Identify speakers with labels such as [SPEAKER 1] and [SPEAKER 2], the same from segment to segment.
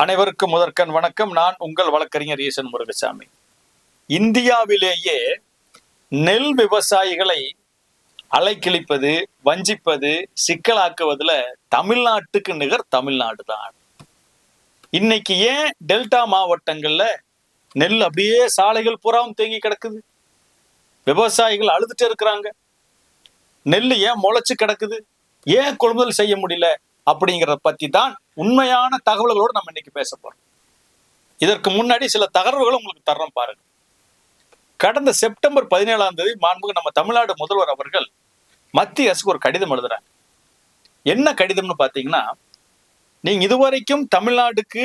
[SPEAKER 1] அனைவருக்கும் முதற்கண் வணக்கம். நான் உங்கள் வழக்கறிஞர் ஈசன் முருகசாமி. இந்தியாவிலேயே நெல் விவசாயிகளை அலைக்கிழிப்பது வஞ்சிப்பது சிக்கலாக்குவதில் தமிழ்நாட்டுக்கு நிகர் தமிழ்நாடு தான். இன்னைக்கு ஏன் டெல்டா மாவட்டங்கள்ல நெல் அப்படியே சாலைகள் புறாவும் தேங்கி கிடக்குது? விவசாயிகள் அழுதுட்டு இருக்கிறாங்க. நெல் ஏன் முளைச்சு கிடக்குது? ஏன் கொள்முதல் செய்ய முடியல? அப்படிங்கிறத பத்தி தான் உண்மையான தகவல்களோடு நம்ம இன்னைக்கு பேச போறோம். இதற்கு முன்னாடி சில தகவல்களும் உங்களுக்கு தர்றோம் பாருங்க. கடந்த செப்டம்பர் பதினேழாம் தேதி மாண்புக்கு நம்ம தமிழ்நாடு முதல்வர் அவர்கள் மத்திய அரசுக்கு ஒரு கடிதம் எழுதுறாங்க என்ன கடிதம்னு பார்த்தீங்கன்னா நீங்க இதுவரைக்கும் தமிழ்நாடுக்கு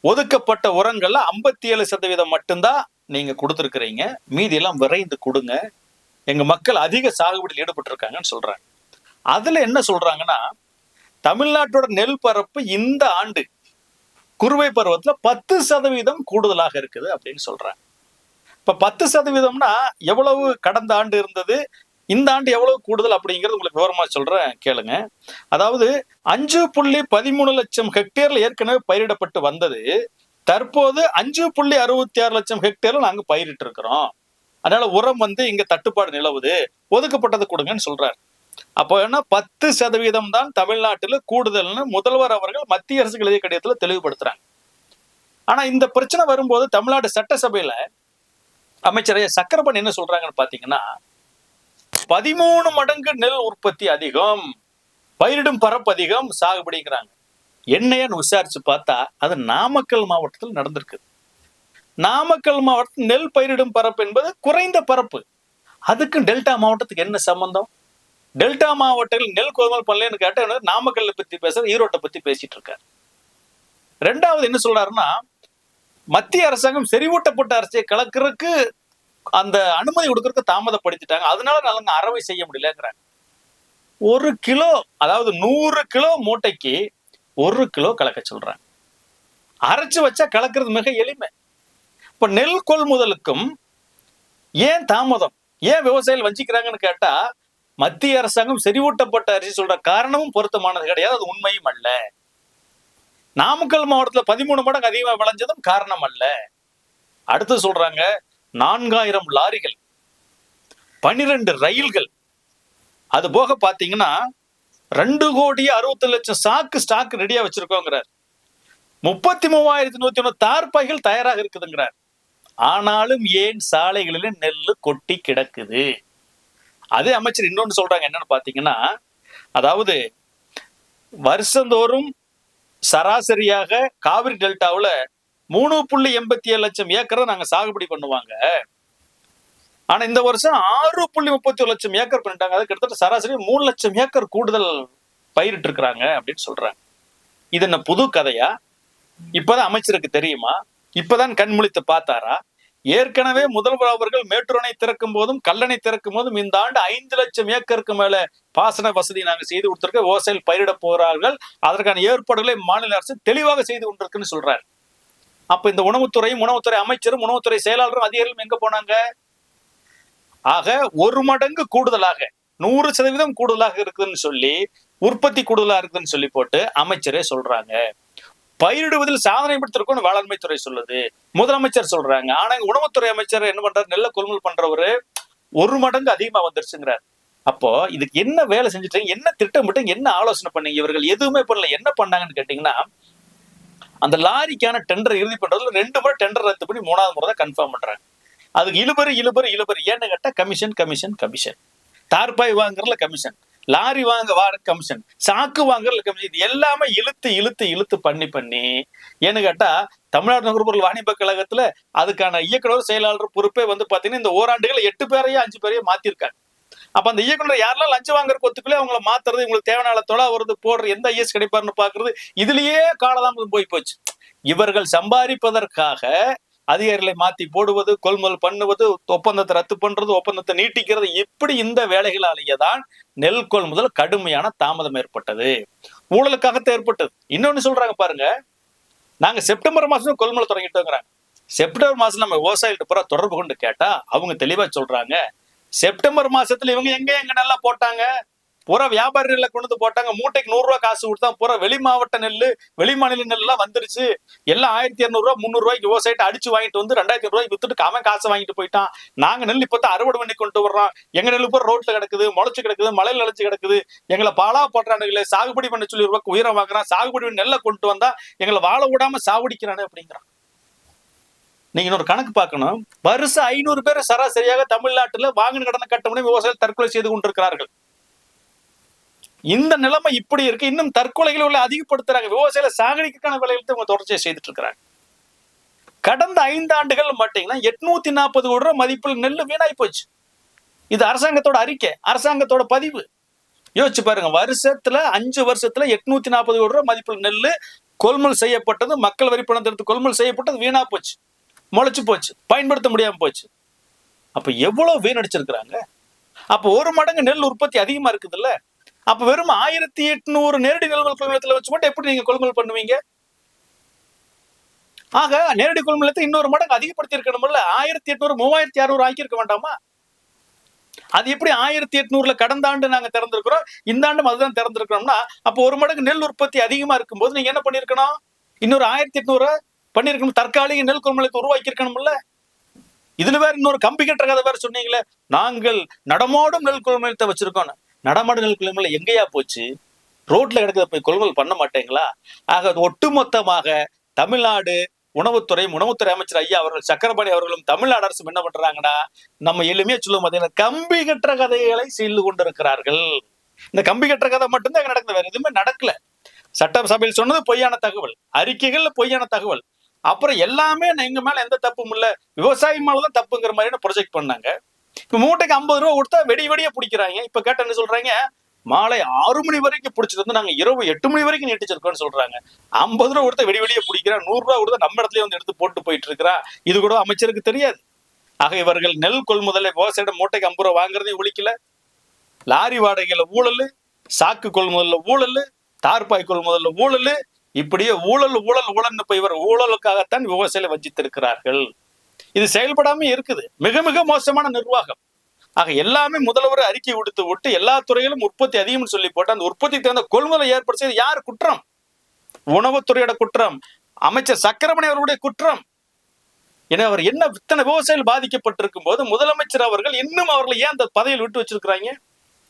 [SPEAKER 1] ஒதுக்கப்பட்ட உரங்கள்ல ஐம்பத்தி ஏழு சதவீதம் மட்டும்தான் நீங்க கொடுத்துருக்கிறீங்க. மீதியெல்லாம் விரைந்து கொடுங்க. எங்க மக்கள் அதிக சாகுபடியில் ஈடுபட்டு இருக்காங்கன்னு சொல்றாங்க. அதுல என்ன சொல்றாங்கன்னா தமிழ்நாட்டோட நெல் பரப்பு இந்த ஆண்டு குறுவை பருவத்துல பத்து சதவீதம் கூடுதலாக இருக்குது அப்படின்னு சொல்றாங்க. இப்ப பத்து சதவீதம்னா எவ்வளவு கடந்த ஆண்டு இருந்தது? இந்த ஆண்டு எவ்வளவு கூடுதல் அப்படிங்கிறது உங்களுக்கு விவரமா சொல்றேன் கேளுங்க. அதாவது அஞ்சு புள்ளி பதிமூணு லட்சம் ஹெக்டேர்ல ஏற்கனவே பயிரிடப்பட்டு வந்தது. தற்போது அஞ்சு புள்ளி அறுபத்தி ஆறு லட்சம் ஹெக்டேர்ல நாங்க பயிரிட்டு இருக்கிறோம் அதனால உரம் வந்து இங்க தட்டுப்பாடு நிலவுது. ஒதுக்கப்பட்டது கொடுங்கன்னு சொல்றாரு. அப்போ என்ன பத்து சதவீதம் தான் தமிழ்நாட்டில் கூடுதல்னு முதல்வர் அவர்கள் மத்திய அரசுக்கு எழுதிய கடிதத்தில் தெளிவுபடுத்துறாங்க. ஆனா இந்த பிரச்சனை வரும்போது தமிழ்நாடு சட்டசபையில அமைச்சரைய ஐயா சக்கரபன் என்ன சொல்றாங்கன்னு பாத்தீங்கன்னா பதிமூணு மடங்கு நெல் உற்பத்தி அதிகம் பயிரிடும் பரப்பு அதிகம் சாகுபடிங்கிறாங்க. என்னையன்னு விசாரிச்சு பார்த்தா அது நாமக்கல் மாவட்டத்தில் நடந்திருக்கு. நாமக்கல் மாவட்டத்தில் நெல் பயிரிடும் பரப்பு என்பது குறைந்த பரப்பு. அதுக்கும் டெல்டா மாவட்டத்துக்கு என்ன சம்பந்தம்? டெல்டா மாவட்டத்தில் நெல் கொள்முதல் பண்ணலன்னு கேட்ட நாமக்கல்ல பத்தி பேசுற ஈரோட்டை பத்தி பேசிட்டு இருக்காரு ரெண்டாவது என்ன சொல்றாருன்னா மத்திய அரசாங்கம் செறிவூட்டப்பட்ட அரசியை கலக்கிறதுக்கு அந்த அனுமதி கொடுக்கறதுக்கு தாமதப்படுத்திட்டாங்க. அதனால நாங்க அறவை செய்ய முடியலங்கிறாங்க. ஒரு கிலோ அதாவது நூறு கிலோ மூட்டைக்கு ஒரு கிலோ கலக்க சொல்றாங்க. அரைச்சு வச்சா கலக்கிறது மிக எளிமை. இப்ப நெல் கொள்முதலுக்கும் ஏன் தாமதம்? ஏன் விவசாயிகள் வஞ்சிக்கிறாங்கன்னு கேட்டா மத்திய அரசாங்கம் செறிவூட்டப்பட்ட அரிசி சொல்ற காரணமும் பொருத்தமானது கிடையாது. அது உண்மையும் அல்ல. நாமக்கல் மாவட்டத்தில் பதிமூணு மடங்கு அதிகமாக விளைஞ்சதும் காரணம் அல்ல. அடுத்து சொல்றாங்க நான்காயிரம் லாரிகள் பன்னிரெண்டு ரயில்கள். அது போக பார்த்தீங்கன்னா ரெண்டு கோடி அறுபத்தி லட்சம் சாக்கு ஸ்டாக் ரெடியா வச்சிருக்கோங்கிறார். முப்பத்தி மூவாயிரத்தி நூத்தி ஒன்று தார்பாய்கள் தயாராக இருக்குதுங்கிறார். ஆனாலும் ஏன் சாலைகளில் நெல் கொட்டி கிடக்குது? அதே அமைச்சர் இன்னொன்னு சொல்றாங்க என்னன்னு பாத்தீங்கன்னா அதாவது வருஷந்தோறும் சராசரியாக காவிரி டெல்டாவில் மூணு புள்ளி எண்பத்தி ஏழு லட்சம் ஏக்கரை நாங்க சாகுபடி பண்ணுவாங்க. ஆனா இந்த வருஷம் ஆறு புள்ளி முப்பத்தி ஒரு லட்சம் ஏக்கர் பண்ணிட்டாங்க. அது கிட்டத்தட்ட சராசரி மூணு லட்சம் ஏக்கர் கூடுதல் பயிரிட்டு இருக்கிறாங்க அப்படின்னு சொல்றாங்க. இது என்ன புது கதையா? இப்பதான் அமைச்சருக்கு தெரியுமா? இப்பதான் கண்முழித்து பார்த்தாரா? ஏற்கனவே முதல்வர் அவர்கள் மேட்டூர் திறக்கும் போதும் கல்லணை திறக்கும் போதும் இந்த ஆண்டு ஐந்து லட்சம் ஏக்கருக்கு மேல பாசன வசதி நாங்க செய்து கொடுத்திருக்க விவசாயிகள் பயிரிட போகிறார்கள் அதற்கான ஏற்பாடுகளை மாநில அரசு தெளிவாக செய்து கொண்டிருக்குன்னு சொல்றாரு. அப்ப இந்த உணவுத்துறையும் உணவுத்துறை அமைச்சரும் உணவுத்துறை செயலாளரும் அதிகாரிகளும் எங்க போனாங்க? ஆக ஒரு மடங்கு கூடுதலாக நூறு சதவீதம் கூடுதலாக இருக்குதுன்னு சொல்லி உற்பத்தி கூடுதலா இருக்குதுன்னு சொல்லி போட்டு அமைச்சரே சொல்றாங்க. பயிரிடுவதில் சாதனை படுத்திருக்கும் வேளாண்மை துறை சொல்லுது. முதலமைச்சர் சொல்றாங்க. ஆனா உணவுத்துறை அமைச்சர் என்ன பண்றாரு? நெல்ல கொள்முதல் பண்றவரு ஒரு மடங்கு அதிகமா வந்துருச்சுங்கிறார். அப்போ இதுக்கு என்ன வேலை செஞ்சுட்டீங்க? என்ன திட்டமிட்டு என்ன ஆலோசனை பண்ணீங்க? இவர்கள் எதுவுமே பண்ணல. என்ன பண்ணாங்கன்னு கேட்டீங்கன்னா அந்த லாரிக்கான டெண்டர் இறுதி பண்றதுல ரெண்டு முறை டெண்டர் ரத்து பண்ணி மூணாவது முறை தான் கன்ஃபார்ம் பண்றாங்க. அதுக்கு இழுபறி இழுபறி இழுபறி. ஏன்னு கேட்டா கமிஷன் கமிஷன் கமிஷன் தார்பாய் வாங்குறதுல கமிஷன் லாரி வாங்க வாட கமிஷன் சாக்கு வாங்குறதுல கமிஷன் இது எல்லாமே இழுத்து இழுத்து இழுத்து பண்ணி பண்ணி ஏன்னு கேட்டா தமிழ்நாடு நுகர்பொருள் வாணிப கழகத்துல அதுக்கான இயக்குனர் செயலாளர் பொறுப்பே வந்து பாத்தீங்கன்னா இந்த ஓராண்டுகள் எட்டு பேரையும் அஞ்சு பேரையோ மாத்திருக்காங்க. அப்ப அந்த இயக்குனர் யாரெல்லாம் லஞ்சம் வாங்குற கொத்துக்குள்ளே அவங்கள மாத்துறது உங்களுக்கு தேவையான தொலை வருது போடுறது எந்த ஐஎஸ் கிடைப்பாருன்னு பாக்குறது இதுலயே காலதாமதம் போய் போச்சு. இவர்கள் சம்பாதிப்பதற்காக அதிகாரிகளை மாத்தி போடுவது கொள்முதல் பண்ணுவது ஒப்பந்தத்தை ரத்து பண்றது ஒப்பந்தத்தை நீட்டிக்கிறது இப்படி இந்த வேலைகளாலேயே தான் நெல் கொள்முதல் கடுமையான தாமதம் ஏற்பட்டது. ஊழலுக்காகத்தான் ஏற்பட்டது. இன்னொன்னு சொல்றாங்க பாருங்க. நாங்க செப்டம்பர் மாசம் கொள்முதல் தொடங்கிட்டோங்கிறாங்க. செப்டம்பர் மாசம் நம்ம விவசாயிகிட்ட பூரா தொடர்பு கொண்டு கேட்டா அவங்க தெளிவா சொல்றாங்க. செப்டம்பர் மாசத்துல இவங்க எங்க எங்க நல்லா போட்டாங்க? பூரா நெல்லை கொண்டு வந்து போட்டாங்க. மூட்டைக்கு நூறு ரூபாய் காசு கொடுத்தா பூரா வெளி மாவட்ட நெல் வெளி மாநில நெல் எல்லாம் வந்துருச்சு. எல்லாம் ஆயிரத்தி இரநூறுவா முந்நூறு ரூபாய்க்கு விவசாயிட்ட அடிச்சு வாங்கிட்டு வந்து ரெண்டாயிரத்தி ரூபாய்க்கு வித்துட்டு அவன் காசு வாங்கிட்டு போயிட்டான். நாங்க நெல் இப்பதான் அறுவடை பண்ணி கொண்டு வர்றோம். எங்க நெல் பூரா ரோட்ல கிடக்குது முளைச்சு கிடக்குது மலையில நிலச்சு கிடக்குது. எங்களை பாலா போடுறானுங்களே சாகுபடி பண்ண சொல்லி ரூபாய்க்கு உயிரை வாங்குறான். சாகுபடி பண்ணி நெல்லை கொண்டு வந்தா எங்களை வாழ விடாம சாவடிக்கிறானே அப்படிங்கிறான். நீங்க இன்னொரு கணக்கு பார்க்கணும். வருஷம் ஐநூறு பேர் சராசரியாக தமிழ்நாட்டுல வாங்கின கடனை கட்ட முடியும் விவசாயிகள் தற்கொலை செய்து கொண்டிருக்கிறார்கள். இந்த நிலைமை இப்படி இருக்கு. இன்னும் தற்கொலைகளை உள்ள அதிகப்படுத்துறாங்க. விவசாயில சாகடிக்கான வேலைகளை இவங்க தொடர்ச்சியை செய்துட்டு இருக்கிறாங்க. கடந்த ஐந்து ஆண்டுகள் எட்நூத்தி நாற்பது கோடி ரூபாய் மதிப்பில் நெல் வீணாய் போச்சு. இது அரசாங்கத்தோட அறிக்கை அரசாங்கத்தோட பதிவு. யோசிச்சு பாருங்க வருஷத்துல அஞ்சு வருஷத்துல எட்நூத்தி நாற்பது கோடி ரூபாய் மதிப்பில் நெல் கொள்முதல் செய்யப்பட்டது மக்கள் வரி பணம் எடுத்து கொள்முதல் செய்யப்பட்டது வீணா போச்சு. முளைச்சு போச்சு. பயன்படுத்த முடியாம போச்சு. அப்ப எவ்வளவு வீணடிச்சிருக்கிறாங்க? அப்ப ஒரு மடங்கு நெல் உற்பத்தி அதிகமா இருக்குதுல்ல? அப்ப வெறும் ஆயிரத்தி எட்நூறு நேரடி நெல் கொள்முதலத்துல வச்சு மட்டும் எப்படி நீங்க கொள்முதல் பண்ணுவீங்க? ஆக நேரடி கொள்முதலத்தை இன்னொரு மடங்கு அதிகப்படுத்தி இருக்கணும்ல ஆயிரத்தி எட்நூறு மூவாயிரத்தி அறுநூறு ஆக்கியிருக்க வேண்டாமா? அது எப்படி ஆயிரத்தி எட்நூறுல கடந்த ஆண்டு நாங்க திறந்திருக்கிறோம் இந்த ஆண்டும் அதுதான் திறந்திருக்கிறோம்னா அப்போ ஒரு மடங்கு நெல் உற்பத்தி அதிகமா இருக்கும்போது நீங்க என்ன பண்ணிருக்கணும் இன்னொரு ஆயிரத்தி எட்நூறு பண்ணிருக்கணும் தற்காலிக நெல் கொள்முதலத்தை உருவாக்கி இருக்கணும்ல இதுல வேற இன்னொரு கம்பி கட்டுற கதை வேற சொன்னீங்களே. நாங்கள் நடமாடும் நெல் கொள்முதலத்தை வச்சிருக்கோம் நடமாடுகள் நெல் எங்கேயா போச்சு? ரோட்ல கிடக்கிறத போய் கொள்முதல் பண்ண மாட்டேங்களா? ஆக ஒட்டுமொத்தமாக தமிழ்நாடு உணவுத்துறை உணவுத்துறை அமைச்சர் ஐயா அவர்கள் சக்கரபாணி அவர்களும் தமிழ்நாடு அரசும் என்ன பண்றாங்கன்னா நம்ம எளிமையா சொல்லும் பார்த்தீங்கன்னா கம்பி கட்டுற கதைகளை செய்து கொண்டிருக்கிறார்கள். இந்த கம்பி கட்டுற கதை மட்டும்தான் அங்க நடக்குது. வேற எதுவுமே நடக்கல. சட்டசபையில் சொன்னது பொய்யான தகவல். அறிக்கைகள்ல பொய்யான தகவல். அப்புறம் எல்லாமே எங்க மேல எந்த தப்பும் இல்ல. விவசாயி மேலதான் தப்புங்கிற மாதிரி ப்ரொஜெக்ட் பண்ணாங்க. இப்ப மூட்டைக்கு ஐம்பது ரூபா கொடுத்தா வெடி வெடியா பிடிக்கிறாங்க. இப்ப கேட்ட என்ன சொல்றாங்க? மாலை ஆறு மணி வரைக்கும் பிடிச்சிட்டு வந்து நாங்க இரவு எட்டு மணி வரைக்கும் நீட்டிச்சிருக்கோம்னு சொல்றாங்க. ஐம்பது ரூபா கொடுத்த வெடி வெடியா பிடிக்கிறா நூறு ரூபா கொடுத்தா நம்ம இடத்துல வந்து எடுத்து போட்டு போயிட்டு இருக்கிறா. இது கூட அமைச்சருக்கு தெரியாது. ஆக இவர்கள் நெல் கொள்முதலை விவசாயிடம் மூட்டைக்கு ஐம்பது ரூபா வாங்குறதையும் ஒழிக்கல. லாரி வாடகையில ஊழல் சாக்கு கொள்முதல்ல ஊழல் தார்பாய் கொள்முதல்ல ஊழல் இப்படியே ஊழல் ஊழல் ஊழல்னு போய் இவர் ஊழலுக்காகத்தான் விவசாயிகளை வஞ்சித்திருக்கிறார்கள். இது செயல்படாம இருக்குது. மிக மிக மோசமான நிர்வாகம். ஆக எல்லாமே முதல்வர் அறிக்கை விடுத்து விட்டு எல்லா துறையிலும் உற்பத்தி அதிகம்னு சொல்லி போட்டு அந்த உற்பத்தி தகுந்த கொள்முதலை ஏற்படுத்தியது யார்? குற்றம். உணவுத்துறையோட குற்றம். அமைச்சர் சக்கரமணி அவர்களுடைய குற்றம். ஏன்னா அவர் என்ன இத்தனை விவசாயிகள் பாதிக்கப்பட்டிருக்கும் போது முதலமைச்சர் அவர்கள் இன்னும் அவர்களை ஏன் அந்த பதவியில் விட்டு வச்சிருக்கிறாங்க?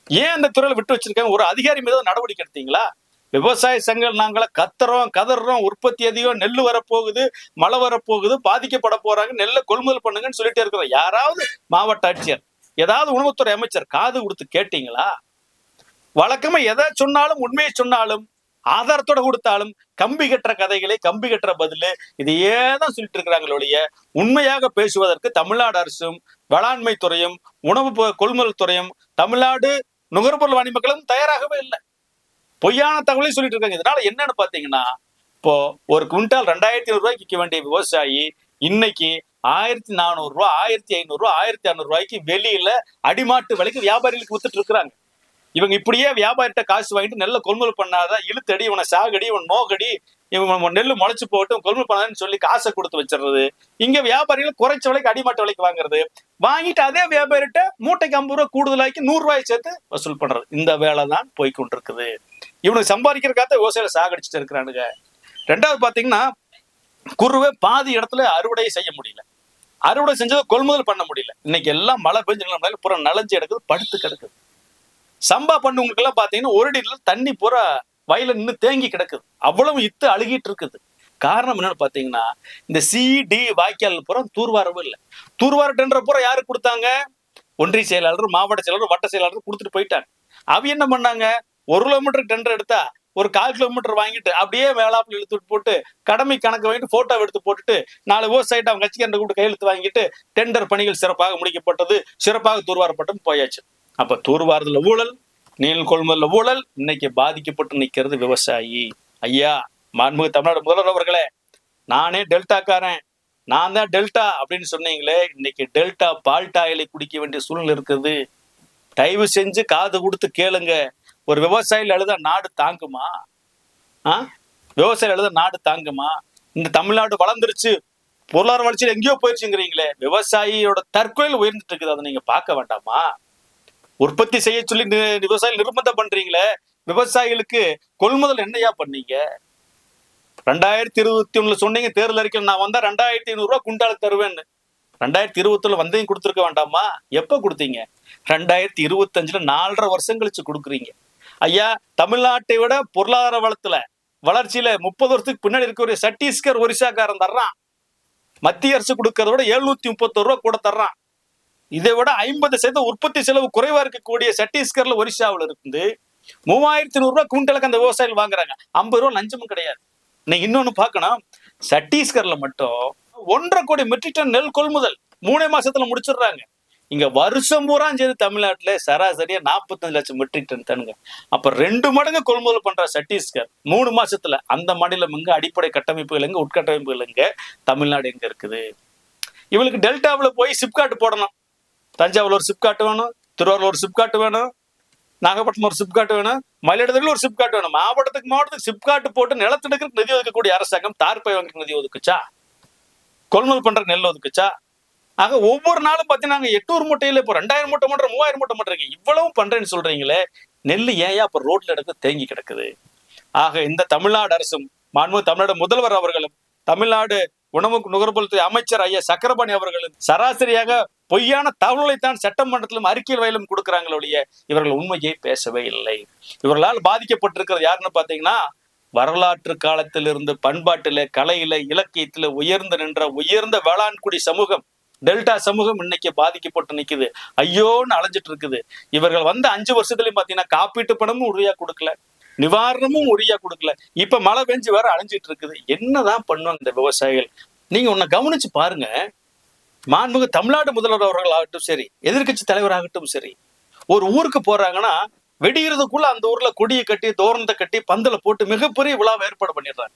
[SPEAKER 1] ஏன் அந்த துறையில விட்டு வச்சிருக்காங்க? ஒரு அதிகாரி மீது நடவடிக்கை எடுத்தீங்களா? விவசாய சங்கம் நாங்கள கத்துறோம் கதறோம் உற்பத்தி அதிகம் நெல் வரப்போகுது மழை வரப்போகுது பாதிக்கப்பட போறாங்க நெல்லை கொள்முதல் பண்ணுங்கன்னு சொல்லிட்டே இருக்கிறோம். யாராவது மாவட்ட ஆட்சியர் ஏதாவது உணவுத்துறை அமைச்சர் காது கொடுத்து கேட்டீங்களா? வழக்கமா எதை சொன்னாலும் உண்மையை சொன்னாலும் ஆதாரத்தோட கொடுத்தாலும் கம்பி கட்டுற கதைகளை கம்பி கட்டுற பதில் இதையே தான் சொல்லிட்டு இருக்கிறாங்களுடைய உண்மையாக பேசுவதற்கு தமிழ்நாடு அரசும் வேளாண்மை துறையும் உணவு கொள்முதல் துறையும் தமிழ்நாடு நுகர்பொருள் வாணி மக்களும் தயாராகவே இல்லை. பொய்யான தகவலை சொல்லிட்டு இருக்காங்க. இதனால என்னன்னு பாத்தீங்கன்னா இப்போ ஒரு குவிண்டால் ரெண்டாயிரத்தி ஐநூறு ரூபாய்க்கு விற்க வேண்டிய விவசாயி இன்னைக்கு ஆயிரத்தி நானூறு ரூபாய் ஆயிரத்தி ஐநூறு ரூபாய் ஆயிரத்தி அறுநூறு ரூபாய்க்கு வெளியில அடிமாட்டு விலைக்கு வியாபாரிகளுக்கு வித்துட்டு இருக்கிறாங்க. இவங்க இப்படியே வியாபாரிட்ட காசு வாங்கிட்டு நெல்லை கொள்முதல் பண்ணாத இழுத்தடி இவனை சாகடி இவன் நோகடி இவன் நெல் முளைச்சு போட்டு கொள்முதல் பண்ணாதுன்னு சொல்லி காசை கொடுத்து வச்சிடுறது. இங்க வியாபாரிகள் குறைச்ச விலைக்கு அடிமாட்டு விலைக்கு வாங்குறது. வாங்கிட்டு அதே வியாபாரிட்ட மூட்டைக்கு ஐம்பது ரூபா கூடுதலாக்கி நூறு ரூபாய் சேர்த்து வசூல் பண்றது. இந்த வேலை தான் போய்கொண்டிருக்குது இவனுக்கு சம்பாதிக்கிறக்காக விவசாயிகளை சாகடிச்சுட்டு இருக்கிறானுங்க. ரெண்டாவது பார்த்தீங்கன்னா குருவை பாதி இடத்துல அறுவடை செய்ய முடியல. அறுவடை செஞ்சதை கொள்முதல் பண்ண முடியல. இன்னைக்கு எல்லாம் மழை பெஞ்சு நிலமையில பூரா நலஞ்சு எடுக்குது படுத்து கிடக்குது. சம்பா பண்ணுவங்களுக்கு எல்லாம் பார்த்தீங்கன்னா ஒரு அடியில் தண்ணி பூரா வயல நின்று தேங்கி கிடக்குது. அவ்வளவு இத்து அழுகிட்டு இருக்குது. காரணம் என்னன்னு பார்த்தீங்கன்னா இந்த சிடி வாய்க்கால் பூரா தூர்வாரவும் இல்லை. தூர்வார டெண்டர் பூரா யாருக்கு கொடுத்தாங்க? ஒன்றிய செயலாளர் மாவட்ட செயலாளர் வட்ட செயலாளர் கொடுத்துட்டு போயிட்டாங்க. அவ என்ன பண்ணாங்க? ஒரு கிலோமீட்டர் டெண்டர் எடுத்தா ஒரு கால் கிலோமீட்டர் வாங்கிட்டு அப்படியே வேளாப்பில் இழுத்துட்டு போட்டு கடமை கணக்கு வாங்கிட்டு போட்டோ எடுத்து போட்டுட்டு நாலு விவசாயிட்ட அவங்க கட்சிக்காரன் கூப்பிட்டு கையெழுத்து வாங்கிட்டு டெண்டர் பணிகள் சிறப்பாக முடிக்கப்பட்டது சிறப்பாக தூர்வாரப்பட்டும் போயாச்சு. அப்ப தூர்வாரதுல ஊழல் நீள் கொள்முதல்ல ஊழல் இன்னைக்கு பாதிக்கப்பட்டு நிற்கிறது விவசாயி. ஐயா மாண்புமிகு தமிழ்நாடு முதல்வர் அவர்களே நானே டெல்டாக்காரன் நான் தான் டெல்டா அப்படின்னு சொன்னீங்களே இன்னைக்கு டெல்டா பால்டாயிலை குடிக்க வேண்டிய சூழ்நிலை இருக்குது. தயவு செஞ்சு காது கொடுத்து கேளுங்க. ஒரு விவசாயிகள் எழுத நாடு தாங்குமா? ஆ? விவசாயிகள் எழுத நாடு தாங்குமா? இந்த தமிழ்நாடு வளர்ந்துருச்சு. பொருளாதார வளர்ச்சியில் எங்கேயோ போயிருச்சுங்கிறீங்களே. விவசாயியோட தற்கொலையில் உயர்ந்துட்டு இருக்குது. அதை நீங்க பார்க்க வேண்டாமா? உற்பத்தி செய்ய சொல்லி விவசாயிகள் நிர்பந்தம் பண்றீங்களே. விவசாயிகளுக்கு கொள்முதல் என்னையா பண்ணீங்க? ரெண்டாயிரத்தி இருபத்தி ஒண்ணுல சொன்னீங்க தேர்தல் அறிக்கையில் நான் வந்தா ரெண்டாயிரத்தி ஐநூறுரூவா ரூபாய் குண்டால் தருவேன்னு. ரெண்டாயிரத்தி இருபத்துல வந்தையும் கொடுத்துருக்க வேண்டாமா? எப்ப கொடுத்தீங்க? ரெண்டாயிரத்தி இருபத்தஞ்சுல நாலரை வருஷம் கழிச்சு கொடுக்குறீங்க. ஐயா தமிழ்நாட்டை விட பொருளாதார வளத்துல வளர்ச்சியில முப்பது வருஷத்துக்கு பின்னாடி இருக்கக்கூடிய சத்தீஸ்கர் ஒரிசாக்காரன் தர்றான். மத்திய அரசு கொடுக்கறத விட எழுநூத்தி முப்பத்தொரு ரூபா கூட தர்றான். இதை விட ஐம்பது சதவீத உற்பத்தி செலவு குறைவா இருக்கக்கூடிய சத்தீஸ்கர்ல ஒரிசாவில் இருந்து மூவாயிரத்தி நூறு ரூபாய் குவிண்டலுக்கு அந்த விவசாயிகள் வாங்குறாங்க. ஐம்பது ரூபா லஞ்சமும் கிடையாது. நீங்க இன்னொன்னு பார்க்கணும். சத்தீஸ்கர்ல மட்டும் ஒன்றரை கோடி மெட்ரிக் டன் நெல் கொள்முதல் மூணே மாசத்துல முடிச்சிடுறாங்க. இங்க வருஷம் பூரா சரி தமிழ்நாட்டுல சராசரியா நாற்பத்தஞ்சு லட்சம் மெட்ரிக் டன் தனுங்க அப்ப ரெண்டு மடங்கு கொள்முதல் பண்ற சத்தீஸ்கர் மூணு மாசத்துல அந்த மாநிலம் இங்க அடிப்படை கட்டமைப்புகள் எங்க? உட்கட்டமைப்புகள் எங்க? தமிழ்நாடு எங்க இருக்குது? இவளுக்கு டெல்டாவில் போய் சிப்காட் போடணும். தஞ்சாவூர்ல ஒரு சிப்காட் வேணும் திருவாரூர் ஒரு சிப்காட் வேணும் நாகப்பட்டினம் ஒரு சிப்காட் வேணும் மயிலாடுதுறையில் ஒரு சிப்காட் வேணும். மாவட்டத்துக்கு மாவட்டத்துக்கு சிப்காட் போட்டு நிலத்தெடுக்கிறதுக்கு நிதி ஒதுக்கக்கூடிய அரசாங்கம் தார்பை வாங்குறதுக்கு நிதி ஒதுக்குச்சா? கொள்முதல் பண்ற நெல் ஒதுக்குச்சா? ஆக ஒவ்வொரு நாளும் பார்த்தீங்கன்னா நாங்க எட்நூறு மூட்டையில இப்போ ரெண்டாயிரம் மூட்டை மட்டும் மூவாயிரம் மூட்டை பண்றீங்க இவ்வளவு பண்றேன்னு சொல்றீங்களே நெல் ஏன் அப்ப ரோட்ல எடுத்து தேங்கி கிடக்குது? ஆக இந்த தமிழ்நாடு அரசும் மாண்பு தமிழ்நாடு முதல்வர் அவர்களும் தமிழ்நாடு உணவு நுகர்பொருள்துறை அமைச்சர் ஐயா சக்கரபாணி அவர்களும் சராசரியாக பொய்யான தகவலை தான் சட்டமன்றத்திலும் அறிக்கையில் வயலும் கொடுக்கிறாங்களே ஒழிய இவர்கள் உண்மையை பேசவே இல்லை. இவர்களால் பாதிக்கப்பட்டிருக்கிறது யாருன்னு பார்த்தீங்கன்னா வரலாற்று காலத்திலிருந்து பண்பாட்டில கலையில இலக்கியத்துல உயர்ந்து நின்ற உயர்ந்த வேளாண்குடி சமூகம். டெல்டா சமூகம் இன்னைக்கு பாதிக்கப்பட்டு நிக்குது. ஐயோன்னு அலைஞ்சிட்டு இருக்குது. இவர்கள் வந்து அஞ்சு வருஷத்துலயும் பாத்தீங்கன்னா காப்பீட்டு பணமும் உறுதியா கொடுக்கல. நிவாரணமும் உரியா கொடுக்கல. இப்ப மழை பெஞ்சு வேற அழிஞ்சிட்டு இருக்குது. என்னதான் பண்ணுவாங்க இந்த விவசாயிகள்? நீங்க உன்னை கவனிச்சு பாருங்க. மாண்புமிகு தமிழ்நாடு முதல்வர் அவர்கள் ஆகட்டும் சரி எதிர்க்கட்சி தலைவர் ஆகட்டும் சரி ஒரு ஊருக்கு போறாங்கன்னா வெடிகிறதுக்குள்ள அந்த ஊர்ல கொடியை கட்டி தோரணத்தை கட்டி பந்தல போட்டு மிகப்பெரிய விழாவை ஏற்பாடு பண்ணிடுறாங்க.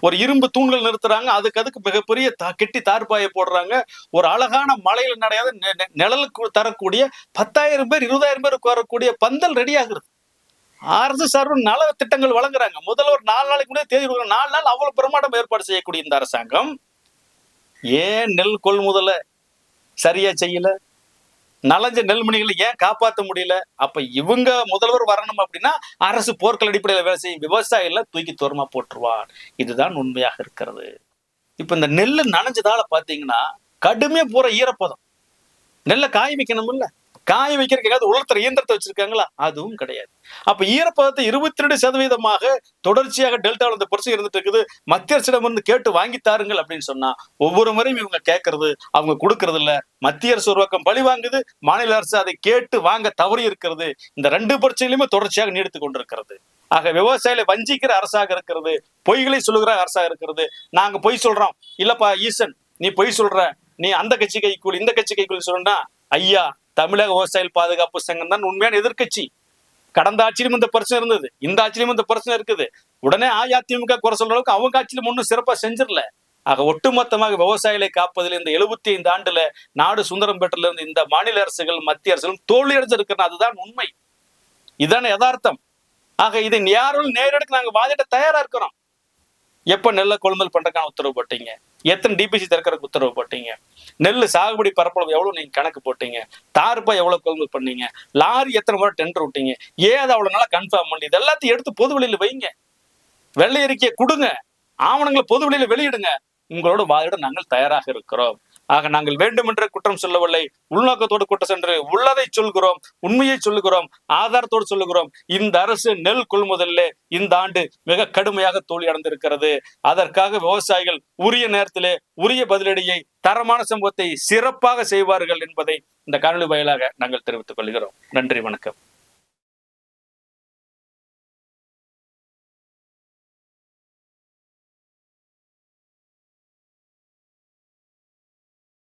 [SPEAKER 1] ஒரு இரும்பு தூண்கள் நிறுத்துறாங்க. அதுக்கு அதுக்கு மிகப்பெரிய தா- கெட்டி தார்பாயை போடுறாங்க. ஒரு அழகான மலையில நடையாத நெ- நிழலுக்கு தரக்கூடிய பத்தாயிரம் பேர் இருபதாயிரம் பேர் உட்காரக்கூடிய பந்தல் ரெடி ஆகுறது அரசு சார்பு நல திட்டங்கள் வழங்குறாங்க. முதல்வர் நாலு நாளைக்கு முன்னாடி தேதி கொடுக்குறாங்க. நாலு நாள் அவ்வளவு பிரமாண்டம் ஏற்பாடு செய்யக்கூடிய இந்த அரசாங்கம் ஏன் நெல் கொள்முதல சரியா செய்யல? நலஞ்ச நெல்மணிகளை ஏன் காப்பாற்ற முடியல? அப்ப இவங்க முதல்வர் வரணும் அப்படின்னா அரசு போர்க்கள் அடிப்படையில் வேலை செய்யும் விவசாயிகள் தூக்கி தூரமா போட்டுருவார். இதுதான் உண்மையாக இருக்கிறது. இப்ப இந்த நெல் நனைஞ்சதால பாத்தீங்கன்னா கடுமையா பூரா ஈரப்பதம். நெல்லை காய வைக்கணும்ல. காய வைக்கிறதுக்கு ஏதாவது உலர்த்துற இயந்திரத்தை வச்சிருக்காங்களா? அதுவும் கிடையாது. அப்ப ஈரப்பதத்தை இருபத்தி ரெண்டு சதவீதமாக தொடர்ச்சியாக டெல்டாவில் இந்த பிரச்சனை இருந்துட்டு இருக்குது. மத்திய அரசிடம் இருந்து கேட்டு வாங்கி தாருங்கள் அப்படின்னு சொன்னா ஒவ்வொரு முறையும் இவங்க கேட்கறது அவங்க கொடுக்கறது இல்ல மத்திய அரசு ஒரு பக்கம் பழி வாங்குது மாநில அரசு அதை கேட்டு வாங்க தவறி இருக்கிறது. இந்த ரெண்டு பிரச்சனையிலுமே தொடர்ச்சியாக நீடித்து கொண்டிருக்கிறது. ஆக விவசாயிகளை வஞ்சிக்கிற அரசாக இருக்கிறது. பொய்களை சொல்லுகிற அரசாக இருக்கிறது. நாங்க பொய் சொல்றோம். இல்லப்பா ஈசன் நீ பொய் சொல்ற. நீ அந்த கட்சி கைக்குள் இந்த கட்சி கைக்குள் சொல்றா ஐயா தமிழக விவசாயிகள் பாதுகாப்பு சங்கம் தான் உண்மையான எதிர்க்கட்சி. கடந்த ஆட்சியிலும் இந்த பிரச்சனை இருந்தது. இந்த ஆட்சியிலும் இந்த பிரச்சனை இருக்குது. உடனே அஇஅதிமுக குறை சொல்ற அளவுக்கு அவங்க ஆட்சியிலும் ஒன்றும் சிறப்பாக செஞ்சிடல. ஆக ஒட்டுமொத்தமாக விவசாயிகளை காப்பதில் இந்த எழுபத்தி ஐந்து ஆண்டுல நாடு சுந்தரம் பெற்றிலிருந்து இந்த மாநில அரசுகள் மத்திய அரசுகளும் தோல்வி அடைஞ்சிருக்கிறது. அதுதான் உண்மை. இதுதான் யதார்த்தம். ஆக இதை யாரும் நேரடிக்கு நாங்க வாதிட தயாரா இருக்கிறோம். எப்ப நெல்லை கொள்முதல் பண்றதுக்கான உத்தரவு போட்டீங்க? எத்தனை டிபிசி திறக்கிறதுக்கு உத்தரவு போட்டீங்க? நெல் சாகுபடி பரப்பளவு எவ்வளவு நீங்க கணக்கு போட்டீங்க? தார்பா எவ்வளவு கொள்முதல் பண்ணீங்க? லாரி எத்தனை முறை டெண்டர் விட்டீங்க? ஏன் அதை அவ்வளவு நாளா கன்ஃபார்ம் பண்ணி இது எல்லாத்தையும் எடுத்து பொது வெளியில வைங்க. வெள்ளை அறிக்கையை கொடுங்க. ஆவணங்களை பொது வெளியில வெளியிடுங்க. உங்களோட வாதிட நாங்கள் தயாராக இருக்கிறோம். ஆக நாங்கள் வேண்டுமென்ற குற்றம் சொல்லவில்லை. உள்நோக்கத்தோடு குற்றம் சென்று உள்ளதை சொல்கிறோம் உண்மையை சொல்லுகிறோம் ஆதாரத்தோடு சொல்லுகிறோம். இந்த அரசு நெல் கொள்முதலில் இந்த ஆண்டு மிக கடுமையாக தோல்வி அடைந்திருக்கிறது. அதற்காக விவசாயிகள் உரிய நேரத்திலே உரிய பதிலடியை தரமான சம்பவத்தை சிறப்பாக செய்வார்கள் என்பதை இந்த காணொலி வாயிலாக நாங்கள் தெரிவித்துக் கொள்கிறோம். நன்றி வணக்கம்.